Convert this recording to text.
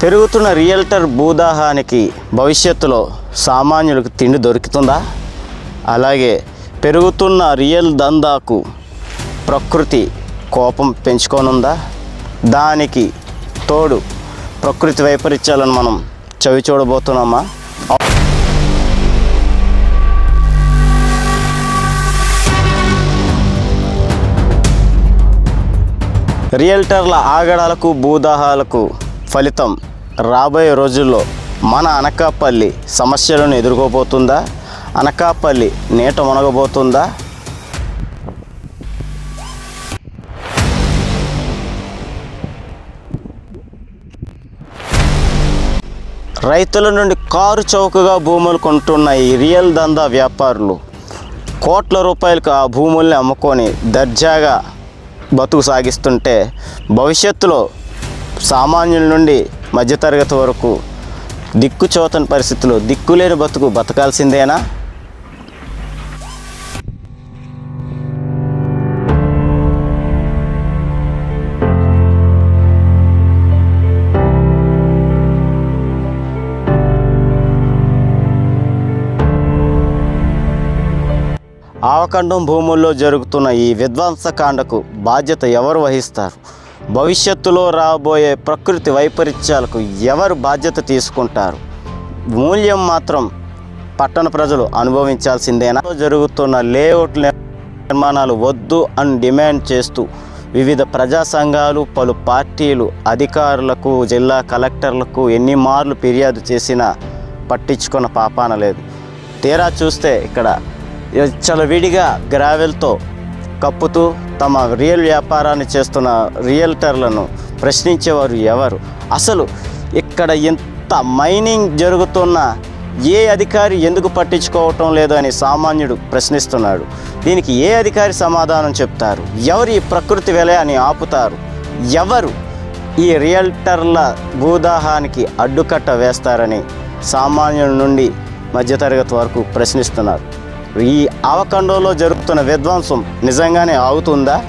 పెరుగుతున్న రియల్టర్ భూదాహానికి భవిష్యత్తులో సామాన్యులకు తిండి దొరుకుతుందా? అలాగే పెరుగుతున్న రియల్ దందాకు ప్రకృతి కోపం పెంచుకోనుందా? దానికి తోడు ప్రకృతి వైపరీత్యాలను మనం చవి చూడబోతున్నామా రియల్టర్ల ఆగడాలకు భూదాహాలకు ఫలితం రాబోయే రోజుల్లో మన అనకాపల్లి సమస్యలను ఎదుర్కోబోతుందా? అనకాపల్లి నీట మునగబోతుందా? రైతుల నుండి కారు చౌకగా భూములు కొంటున్న ఈ రియల్ దందా వ్యాపారులు కోట్ల రూపాయలకు ఆ భూముల్ని అమ్ముకొని దర్జాగా బతుకు సాగిస్తుంటే భవిష్యత్తులో సామాన్యుల నుండి మధ్యతరగతి వరకు దిక్కుచోతని పరిస్థితులు పరిస్థితుల్లో దిక్కులేని బతుకు బతకాల్సిందేనా? ఆవకండం భూముల్లో జరుగుతున్న ఈ విధ్వంసకాండకు బాధ్యత ఎవరు వహిస్తారు? భవిష్యత్తులో రాబోయే ప్రకృతి వైపరీత్యాలకు ఎవరు బాధ్యత తీసుకుంటారు? మూల్యం మాత్రం పట్టణ ప్రజలు అనుభవించాల్సిందేనా? జరుగుతున్న లేఅవుట్ నిర్మాణాలు వద్దు అని డిమాండ్ చేస్తూ వివిధ ప్రజా సంఘాలు పలు పార్టీలు అధికారులకు జిల్లా కలెక్టర్లకు ఎన్ని మార్లు ఫిర్యాదు చేసినా పట్టించుకున్న పాపాన లేదు. తీరా చూస్తే ఇక్కడ విడిగా గ్రావెల్తో కప్పుతూ తమ రియల్ వ్యాపారాన్ని చేస్తున్న రియల్టర్లను ప్రశ్నించేవారు ఎవరు? అసలు ఇక్కడ ఇంత మైనింగ్ జరుగుతున్న ఏ అధికారి ఎందుకు పట్టించుకోవటం లేదు అని సామాన్యుడు ప్రశ్నిస్తున్నాడు. దీనికి ఏ అధికారి సమాధానం చెప్తారు? ఎవరు ఈ ప్రకృతి విలయాన్ని ఆపుతారు? ఎవరు ఈ రియల్టర్ల భూదాహానికి అడ్డుకట్ట వేస్తారని సామాన్యుల నుండి మధ్యతరగతి వరకు ప్రశ్నిస్తున్నారు. ఈ అవకండంలో జరుగుతున్న విధ్వంసం నిజంగానే ఆగుతుందా?